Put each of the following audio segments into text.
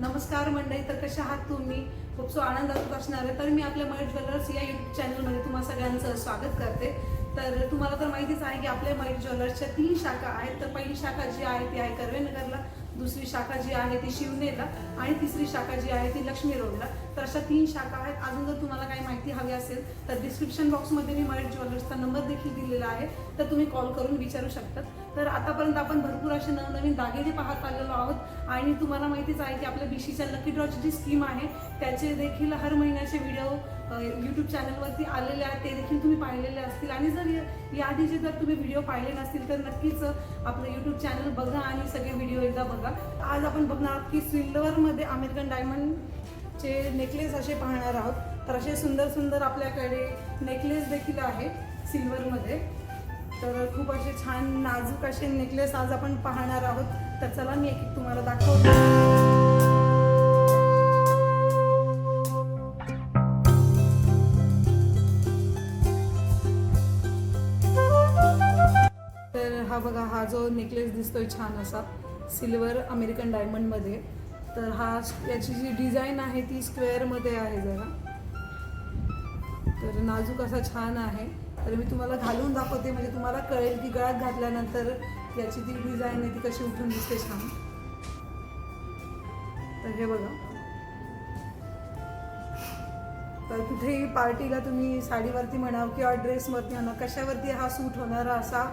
नमस्कार मंडळी तर कशा आहात तुम्ही? खूप सो आनंदात असणार आहे. तर मी आपल्या मयूर ज्वेलर्स या युट्यूब चॅनलमध्ये तुम्हा सगळ्यांचं स्वागत करते. तर तुम्हाला तर माहितीच आहे की आपल्या मयूर ज्वेलर्सच्या तीन शाखा आहेत. तर पहिली शाखा जी आहे ती आहे कर्वेनगरला दुसरी शाखा जी आहे ती शिवनेला आणि तिसरी शाखा जी आहे ती लक्ष्मी रोडला. तर अशा तीन शाखा आहेत. अजून जर तुम्हाला काही माहिती हवी असेल तर डिस्क्रिप्शन बॉक्समध्ये मी मयूर ज्वेलर्सचा नंबर देखील दिलेला आहे. तर तुम्ही कॉल करून विचारू शकतात तर आतापर्यंत आपण भरपूर असे नवनवीन दागिने पाहत आलेलो आहोत. आणि तुम्हाला माहितीच आहे की आपल्या बीशीच्या लकी ड्रॉची जी स्कीम आहे त्याचे देखील हर महिन्याचे व्हिडिओ यूट्यूब चॅनलवरती आलेले आहेत ते देखील तुम्ही पाहिलेले असतील. आणि जर याआधीचे जर तुम्ही व्हिडिओ पाहिले नसतील तर नक्कीच आपलं यूट्यूब चॅनल बघा आणि सगळे व्हिडिओ एकदा बघा. आज आपण बघणार आहोत की सिल्वरमध्ये अमेरिकन डायमंडचे नेकलेस असे पाहणार आहोत. तर असे सुंदर सुंदर आपल्याकडे नेकलेस देखील आहे सिल्वरमध्ये. तर खूप असे छान नाजूक असे नेकलेस आज आपण पाहणार आहोत. तर चला मी एक तुम्हाला दाखवते. हा बघा हा जो नेकलेस दिसतोय छान असा सिल्वर अमेरिकन डायमंडमध्ये तर हा याची जी डिझाईन आहे ती स्क्वेअरमध्ये आहे जरा. तर नाजूक असा छान आहे. तर मी तुम्हाला घालून दाखवते म्हणजे तुम्हाला कळेल की गळ्यात घातल्यानंतर याची ती डिझाईन आहे ती कशी उठून दिसते छान. तर हे बघा. तर कुठेही पार्टीला तुम्ही साडीवरती म्हणा किंवा ड्रेसवरती म्हणा कशावरती हा सूट होणारा असा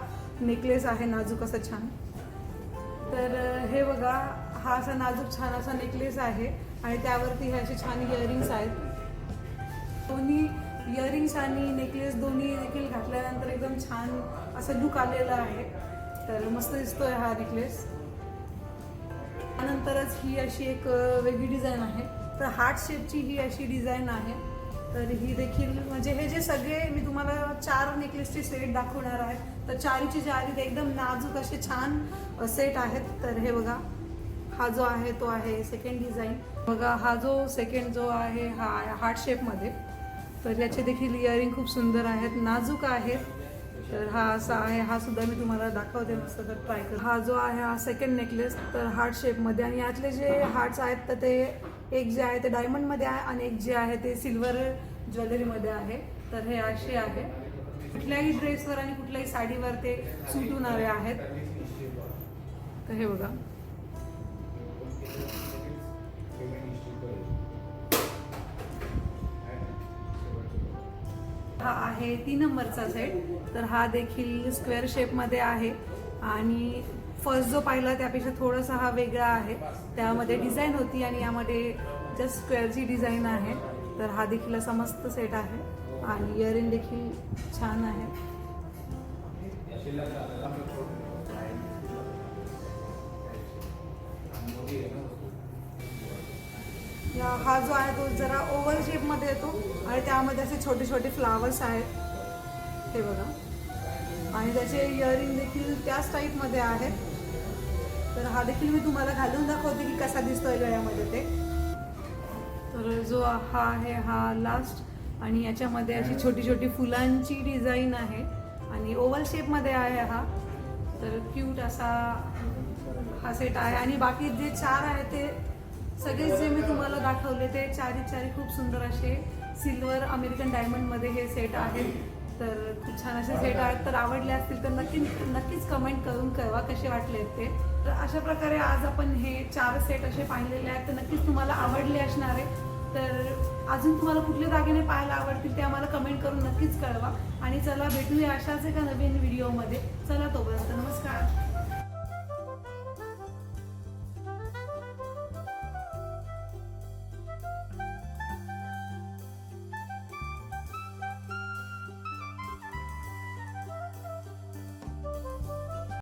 नेकलेस आहे नाजूक असा छान. तर हे बघा हा असा नाजूक छान असा नेकलेस आहे आणि त्यावरती हे असे छान इयरिंग्स आहेत. दोन्ही इयरिंग्स आणि नेकलेस दोन्ही देखील घातल्यानंतर एकदम छान असं लुक आलेला आहे. तर मस्त दिसतोय हा नेकलेस त्यानंतरच ही अशी एक वेगळी डिझाईन आहे. तर हार्ट शेपची ही अशी डिझाईन आहे. तर ही देखील म्हणजे हे जे सगळे मी तुम्हाला चार नेकलेसचे सेट दाखवणार आहे. तर चारीची चारी ते एकदम नाजूक असे छान सेट आहेत. तर हे बघा हा जो आहे तो आहे सेकंड डिझाईन बघा हा जो सेकंड जो आहे हा हार्ट शेपमध्ये तर याचे देखील इयरिंग खूप सुंदर आहेत नाजूक आहेत. तर हा असा आहे हा सुद्धा मी तुम्हाला दाखवते मस्त तर ट्राय कर हा जो आहे हा सेकंड नेकलेस तर हार्ट शेपमध्ये आणि यातले जे हार्ट्स आहेत तर ते एक जे आहे ते डायमंडमध्ये आहे आणि एक जे आहे ते सिल्वर ज्वेलरीमध्ये आहे. तर हे असे आहे. कुठल्याही ड्रेसवर आणि कुठल्याही साडीवर ते सूट होणारे आहेत. तर हे बघा. हा आहे तीन नंबरचा सेट तर हा देखील स्क्वेअर शेपमध्ये आहे. आणि फर्स्ट जो पाहिला त्यापेक्षा थोडासा हा वेगळा आहे. त्यामध्ये डिझाईन होती आणि यामध्ये जस्ट स्क्वेअरची डिझाईन आहे. तर हा देखील असा मस्त सेट आहे. आणि इयरिंग देखील छान आहे. या हा जो आहे तो जरा ओव्हल शेपमध्ये येतो. आणि त्यामध्ये असे छोटे छोटे फ्लावर्स आहेत. हे बघा. आणि त्याचे इयरिंग देखील त्याच टाईपमध्ये आहेत. तर हा देखील मी तुम्हाला घालून दाखवते की कसा दिसतोय गळ्यामध्ये ते. तर जो हा आहे हा लास्ट आणि याच्यामध्ये अशी छोटी छोटी फुलांची डिझाईन आहे. आणि ओव्हल शेपमध्ये आहे हा. तर क्यूट असा हा सेट आहे. आणि बाकी जे चार आहे ते सगळेच जे मी तुम्हाला दाखवले ते चारी चारी खूप सुंदर असे सिल्वर अमेरिकन डायमंडमध्ये हे सेट आहेत. तर खूप छान असे सेट आहेत. तर आवडले असतील तर नक्की नक्कीच कमेंट करून कळवा कसे वाटले ते. तर अशा प्रकारे आज आपण हे चार सेट असे पाहिलेले आहेत. तर नक्कीच तुम्हाला आवडले असणार आहे. तर अजून तुम्हाला कुठले दागिने पाहायला आवडतील ते आम्हाला कमेंट करून नक्कीच कळवा. आणि चला भेटूया अशाच एका नवीन व्हिडिओमध्ये चला तोपर्यंत नमस्कार.